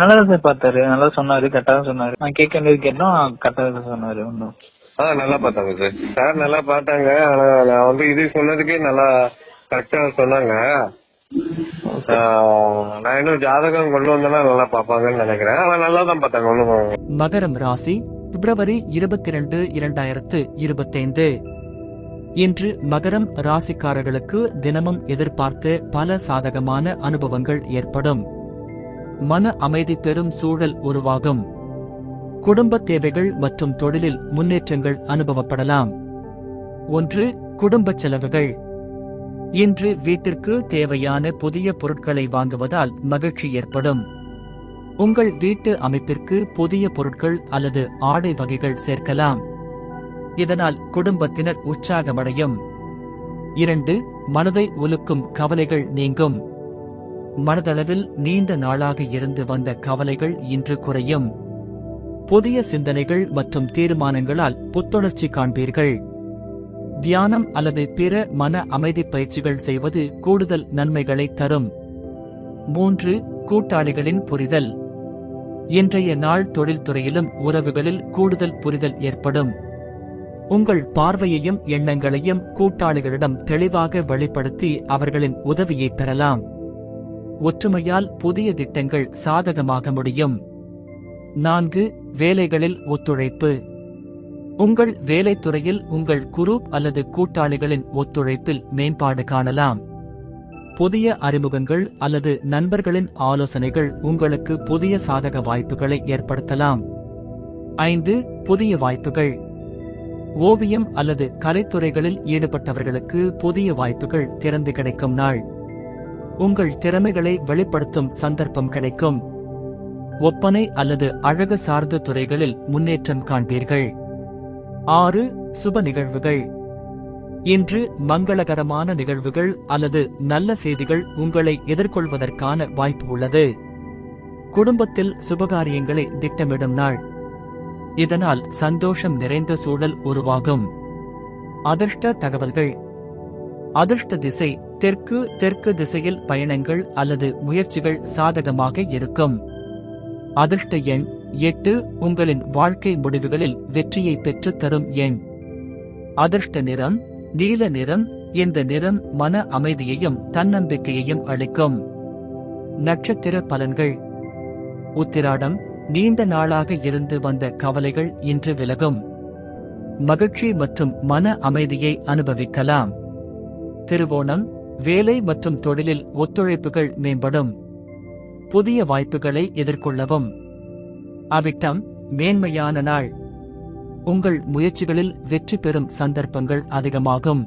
நல்லா தான் சார் பார்த்தாரு. நல்லா சொன்னாரு கரெக்டா தான் சொன்னாரு. நான் கேட்க வேண்டியது கேட்டோம் கரெக்டா தான் சொன்னாரு ஒன்றும் ஆ நல்லா பார்த்தாங்க சார். சார் நல்லா பார்த்தாங்க. ஆனா நான் வந்து இது சொன்னதுக்கே நல்லா கரெக்டா சொன்னாங்க. நான் இன்னும் ஜாதகம் கொண்டு வந்தேன்னா நல்லா பார்ப்பாங்கன்னு நினைக்கிறேன். ஆனா நல்லா தான் பார்த்தாங்க ஒன்றும் மகரம் ராசி பிப்ரவரி இருபத்தி ரெண்டு இரண்டாயிரத்து இருபத்தைந்து. இன்று மகரம் ராசிக்காரர்களுக்கு தினமும் எதிர்பார்த்து பல சாதகமான அனுபவங்கள் ஏற்படும். மன அமைதி பெறும் சூழல் உருவாகும். குடும்ப தேவைகள் மற்றும் தொழிலில் முன்னேற்றங்கள் அனுபவப்படலாம். ஒன்று குடும்ப செலவுகள். இன்று வீட்டிற்கு தேவையான புதிய பொருட்களை வாங்குவதால் மகிழ்ச்சி ஏற்படும். உங்கள் வீட்டு அமைப்பிற்கு புதிய பொருட்கள் அல்லது ஆடை வகைகள் சேர்க்கலாம். இதனால் குடும்பத்தினர் உற்சாகமடையும். இரண்டு மனதை உலுக்கும் கவலைகள் நீங்கும். மனதளவில் நீண்ட நாளாக இருந்து வந்த கவலைகள் இன்று குறையும். புதிய சிந்தனைகள் மற்றும் தீர்மானங்களால் புத்துணர்ச்சி காண்பீர்கள். தியானம் அல்லது பிற மன அமைதி பயிற்சிகள் செய்வது கூடுதல் நன்மைகளை தரும். மூன்று கூட்டாளிகளின் புரிதல். இன்றைய நாள் தொழில்துறையிலும் உறவுகளில் கூடுதல் புரிதல் ஏற்படும். உங்கள் பார்வையையும் எண்ணங்களையும் கூட்டாளிகளிடம் தெளிவாக வெளிப்படுத்தி அவர்களின் உதவியை பெறலாம். ஒற்றுமையால் புதிய திட்டங்கள் சாதகமாக முடியும். நான்கு வேலைகளில் ஒத்துழைப்பு. உங்கள் வேலைத் துறையில் உங்கள் குரூப் அல்லது கூட்டாளிகளின் ஒத்துழைப்பில் மேம்பாடு காணலாம். புதிய அறிமுகங்கள் அல்லது நண்பர்களின் ஆலோசனைகள் உங்களுக்கு புதிய சாதக வாய்ப்புகளை ஏற்படுத்தலாம். ஐந்து புதிய வாய்ப்புகள். ஓவியம் அல்லது கலைத்துறைகளில் ஈடுபட்டவர்களுக்கு புதிய வாய்ப்புகள் திறந்து கிடைக்கும் நாள். உங்கள் திறமைகளை வெளிப்படுத்தும் சந்தர்ப்பம் கிடைக்கும். ஒப்பனை அல்லது அழகு சார்ந்த துறைகளில் முன்னேற்றம் காண்பீர்கள். ஆறு சுப நிகழ்வுகள். இன்று மங்களகரமான நிகழ்வுகள் அல்லது நல்ல செய்திகள் உங்களை எதிர்கொள்வதற்கான வாய்ப்பு உள்ளது. குடும்பத்தில் சுபகாரியங்களை திட்டமிடும் நாள். இதனால் சந்தோஷம் நிறைந்த சூழல் உருவாகும். அதிர்ஷ்ட தகவல்கள். அதிர்ஷ்ட திசை தெற்கு தெற்கு திசையில் பயணங்கள் அல்லது முயற்சிகள் சாதகமாக இருக்கும். அதிர்ஷ்ட எண் எட்டு உங்களின் வாழ்க்கை முடிவுகளில் வெற்றியை பெற்றுத் தரும் எண். அதிர்ஷ்ட நிறம் நீல நிறம் இந்த நிறம் மன அமைதியையும் தன்னம்பிக்கையையும் அளிக்கும். நட்சத்திர பலன்கள். உத்திராடம் நீண்ட நாளாக இருந்து வந்த கவலைகள் இன்று விலகும். மகிழ்ச்சி மற்றும் மன அமைதியை அனுபவிக்கலாம். திருவோணம் வேலை மற்றும் தொழிலில் ஒத்துழைப்புகள் மேம்படும். புதிய வாய்ப்புகளை எதிர்கொள்ளவும். அவிட்டம் மேன்மையான நாள். உங்கள் முயற்சிகளில் வெற்றி பெறும் சந்தர்ப்பங்கள் அதிகமாகும்.